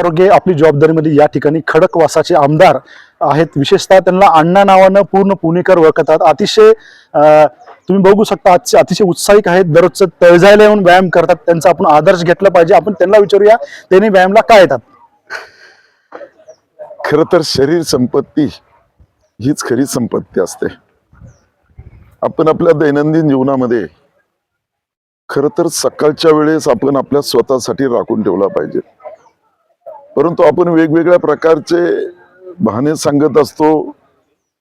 आरोग्य आपली जबाबदारीमध्ये या ठिकाणी खडकवासाचे आमदार आहेत. विशेषतः त्यांना अण्णा नावानं पूर्ण पुणेकर ओळखतात. अतिशय तुम्ही बघू शकता आजचे अतिशय उत्साहिक आहेत. दररोजचं तळजायला येऊन व्यायाम करतात. त्यांचा आपण आदर्श घेतला पाहिजे. आपण त्यांना विचारूया त्यांनी व्यायामला काय येतात? खर तर शरीर संपत्ती हीच खरी संपत्ती असते. आपण आपल्या दैनंदिन जीवनामध्ये खर तर सकाळच्या वेळेस आपण आपल्या स्वतःसाठी राखून ठेवला पाहिजे. परंतु आपण वेगवेगळ्या प्रकारचे बहाणे सांगत असतो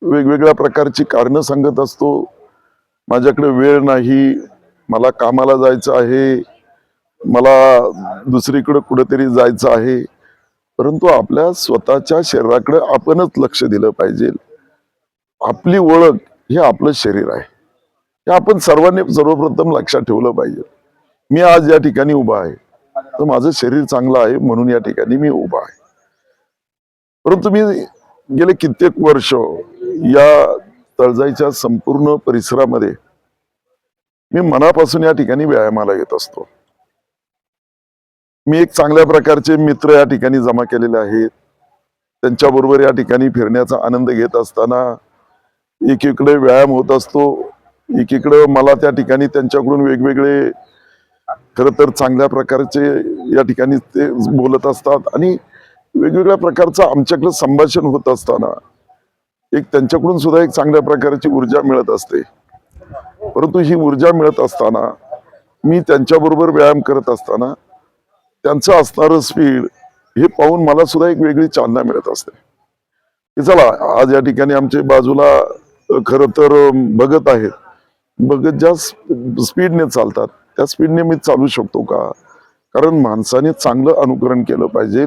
वेगवेगळ्या प्रकारची कारणं सांगत असतो. माझ्याकडे वेळ नाही मला कामाला जायचं आहे मला दुसरीकडं कुठेतरी जायचं आहे. परंतु आपल्या स्वतःच्या शरीराकडे आपणच लक्ष दिलं पाहिजे. आपली ओळख हे आपलं शरीर आहे. हे आपण सर्वांनी सर्वप्रथम लक्षात ठेवलं पाहिजे. मी आज या ठिकाणी उभा आहे. तर माझं शरीर चांगलं आहे म्हणून या ठिकाणी मी उभा आहे. परंतु मी गेले कित्येक वर्ष या तळजाईच्या संपूर्ण परिसरामध्ये मी मनापासून या ठिकाणी व्यायामाला येत असतो. मी एक चांगल्या प्रकारचे मित्र या ठिकाणी जमा केलेले आहेत. त्यांच्याबरोबर या ठिकाणी फिरण्याचा आनंद घेत असताना एकीकडे व्यायाम होत असतो. एकीकडे मला त्या ठिकाणी त्यांच्याकडून वेगवेगळे खर तर चांगल्या प्रकारचे या ठिकाणी ते बोलत असतात आणि वेगवेगळ्या प्रकारचं आमच्याकडं संभाषण होत असताना एक त्यांच्याकडून सुद्धा एक चांगल्या प्रकारची ऊर्जा मिळत असते. परंतु ही ऊर्जा मिळत असताना मी त्यांच्याबरोबर व्यायाम करत असताना त्यांचं असणारं स्पीड हे पाहून मला सुद्धा एक वेगळी चालना मिळत असते. की चला आज या ठिकाणी आमच्या बाजूला खर तर भगत बघत आहेत. बघत ज्या स्पीडने चालतात त्या स्पीडने मी चालू शकतो का? कारण माणसाने चांगलं अनुकरण केलं पाहिजे.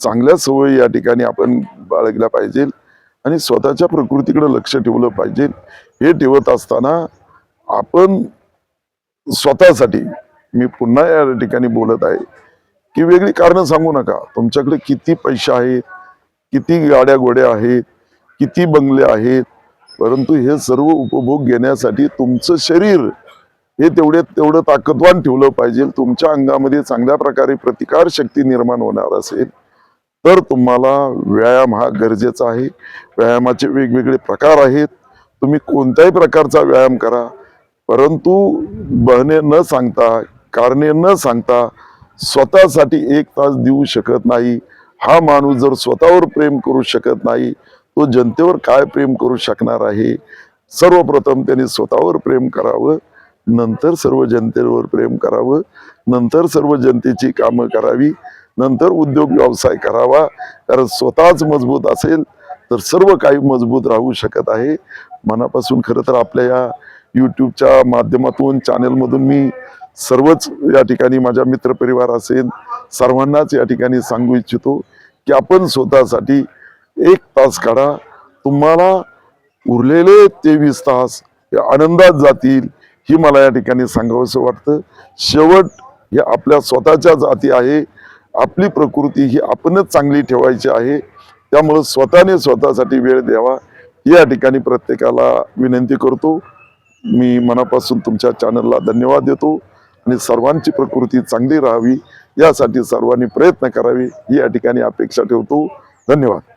चांगल्या सवयी या ठिकाणी आपण बाळगल्या पाहिजे. आणि स्वतःच्या प्रकृतीकडे लक्ष ठेवलं पाहिजे. हे ठेवत असताना आपण स्वतःसाठी मी पुन्हा या ठिकाणी बोलत आहे की वेगळी कारणं सांगू नका. तुमच्याकडे किती पैसे आहेत? किती गाड्या गोड्या आहेत? किती बंगले आहेत? परंतु हे सर्व उपभोग घेण्यासाठी तुमचं शरीर हे तेवढे तेवढं ताकदवान ठेवलं पाहिजे. तुमच्या अंगामध्ये चांगल्या प्रकारे प्रतिकार शक्ती निर्माण होणार असेल तर तुम्हाला व्यायाम हा गरजेचा आहे. व्यायामाचे वेगवेगळे प्रकार आहेत. तुम्ही कोणत्याही प्रकारचा व्यायाम करा. परंतु बहने न सांगता कारणे न सांगता स्वतःसाठी एक तास देऊ शकत नाही. हा माणूस जर स्वतःवर प्रेम करू शकत नाही तो जनतेवर काय प्रेम करू शकणार आहे? सर्वप्रथम त्याने स्वतःवर प्रेम करावं. नंतर सर्व जनतेवर प्रेम करावं नंतर सर्व जनतेची कामं करावी नंतर उद्योग व्यवसाय करावा कारण स्वतःच मजबूत असेल तर सर्व काही मजबूत राहू शकत आहे. मनापासून खरं तर आपल्या या यूट्यूबच्या माध्यमातून चॅनेलमधून मी सर्वच या ठिकाणी माझ्या मित्रपरिवार असेल सर्वांनाच या ठिकाणी सांगू इच्छितो की आपण स्वतःसाठी एक तास काढा. तुम्हाला उरलेले तेवीस तास आनंदात जातील. ही मला या ठिकाणी सांगावंसं वाटतं. शेवट हे आपल्या स्वतःच्या जाती आहे. आपली प्रकृती ही आपणच चांगली ठेवायची आहे. त्यामुळं स्वतःने स्वतःसाठी वेळ द्यावा. ही या ठिकाणी प्रत्येकाला विनंती करतो. मी मनापासून तुमच्या चॅनलला धन्यवाद देतो. आणि सर्वांची प्रकृती चांगली राहावी. यासाठी सर्वांनी प्रयत्न करावे. ही या ठिकाणी अपेक्षा ठेवतो. धन्यवाद.